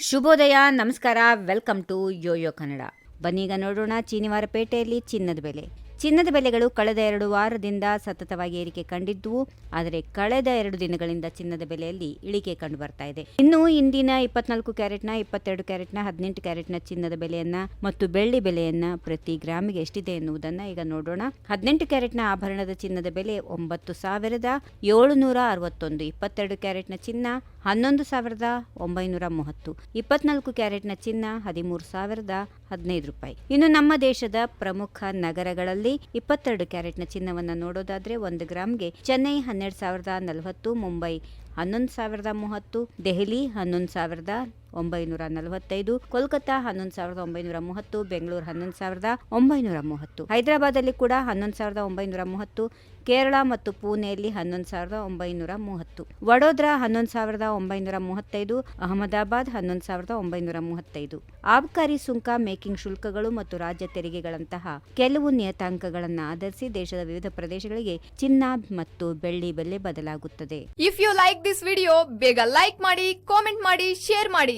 ಶುಭೋದಯ ನಮಸ್ಕಾರ welcome to YoYo Kannada. ಬನ್ನೀಗ ನೋಡೋಣ ಚೀನಿವಾರಪೇಟೆಯಲ್ಲಿ ಚಿನ್ನದ ಬೆಲೆ. ಚಿನ್ನದ ಬೆಲೆಗಳು ಕಳೆದ ಎರಡು ವಾರದಿಂದ ಸತತವಾಗಿ ಏರಿಕೆ ಕಂಡಿದ್ದುವು ಆದರೆ ಕಳೆದ ಎರಡು ದಿನಗಳಿಂದ ಚಿನ್ನದ ಬೆಲೆಯಲ್ಲಿ ಇಳಿಕೆ ಕಂಡು ಬರ್ತಾ ಇದೆ. ಇನ್ನು ಇಂದಿನ ಇಪ್ಪತ್ನಾಲ್ಕು ಕ್ಯಾರೆಟ್ನ, ಇಪ್ಪತ್ತೆರಡು ಕ್ಯಾರೆಟ್ನ, ಹದಿನೆಂಟು ಕ್ಯಾರೆಟ್ನ ಚಿನ್ನದ ಬೆಲೆಯನ್ನ ಮತ್ತು ಬೆಳ್ಳಿ ಬೆಲೆಯನ್ನ ಪ್ರತಿ ಗ್ರಾಮಿಗೆ ಎಷ್ಟಿದೆ ಎನ್ನುವುದನ್ನ ಈಗ ನೋಡೋಣ. ಹದಿನೆಂಟು ಕ್ಯಾರೆಟ್ನ ಆಭರಣದ ಚಿನ್ನದ ಬೆಲೆ ಒಂಬತ್ತು ಸಾವಿರದ ಏಳುನೂರ ಅರವತ್ತೊಂದು, ಇಪ್ಪತ್ತೆರಡು ಕ್ಯಾರೆಟ್ನ ಚಿನ್ನ ಹನ್ನೊಂದು ಸಾವಿರದ ಒಂಬೈನೂರ ಮೂವತ್ತು, ಇಪ್ಪತ್ನಾಲ್ಕು ಕ್ಯಾರೆಟ್ನ ಚಿನ್ನ ಹದಿಮೂರು ಸಾವಿರದ ಹದಿನೈದು ರೂಪಾಯಿ. ಇನ್ನು ನಮ್ಮ ದೇಶದ ಪ್ರಮುಖ ನಗರಗಳಲ್ಲಿ ಇಪ್ಪತ್ತೆರಡು ಕ್ಯಾರೆಟ್ನ ಚಿನ್ನವನ್ನು ನೋಡೋದಾದ್ರೆ ಒಂದು ಗ್ರಾಮ್ಗೆ ಚೆನ್ನೈ ಹನ್ನೆರಡು ಸಾವಿರದ ನಲವತ್ತು, ಮುಂಬೈ ಹನ್ನೊಂದು ಸಾವಿರದ ಮೂವತ್ತು, ದೆಹಲಿ ಹನ್ನೊಂದು ಸಾವಿರದ ಒಂಬೈನೂರ ನಲವತ್ತೈದು ಕೋಲ್ಕತ್ತಾ ಹನ್ನೊಂದು ಸಾವಿರದ ಒಂಬೈನೂರ ಮೂವತ್ತು, ಬೆಂಗಳೂರು ಹನ್ನೊಂದು ಸಾವಿರದ ಒಂಬೈನೂರ ಮೂವತ್ತು. ಹೈದರಾಬಾದಲ್ಲಿ ಕೂಡ ಹನ್ನೊಂದು ಸಾವಿರದ ಒಂಬೈನೂರ ಮೂವತ್ತು, ಕೇರಳ ಮತ್ತು ಪುಣೆಯಲ್ಲಿ ಹನ್ನೊಂದು ಸಾವಿರದ ಒಂಬೈನೂರ ಮೂವತ್ತು. ವಡೋದರಾ ಹನ್ನೊಂದು ಸಾವಿರದ ಒಂಬೈನೂರ ಮೂವತ್ತೈದು, ಅಹಮದಾಬಾದ್ ಹನ್ನೊಂದು ಸಾವಿರದ ಒಂಬೈನೂರ ಮೂವತ್ತೈದು. ಆಬಕಾರಿ ಸುಂಕ ಮೇಕಿಂಗ್ ಶುಲ್ಕಗಳು ಮತ್ತು ರಾಜ್ಯ ತೆರಿಗೆಗಳಂತಹ ಕೆಲವು ನಿಯತಾಂಕಗಳನ್ನು ಆಧರಿಸಿ ದೇಶದ ವಿವಿಧ ಪ್ರದೇಶಗಳಿಗೆ ಚಿನ್ನ ಮತ್ತು ಬೆಳ್ಳಿ ಬೆಲೆ ಬದಲಾಗುತ್ತದೆ. If you like this video ಬೇಗ ಲೈಕ್ ಮಾಡಿ ಕಾಮೆಂಟ್ ಮಾಡಿ ಶೇರ್ ಮಾಡಿ.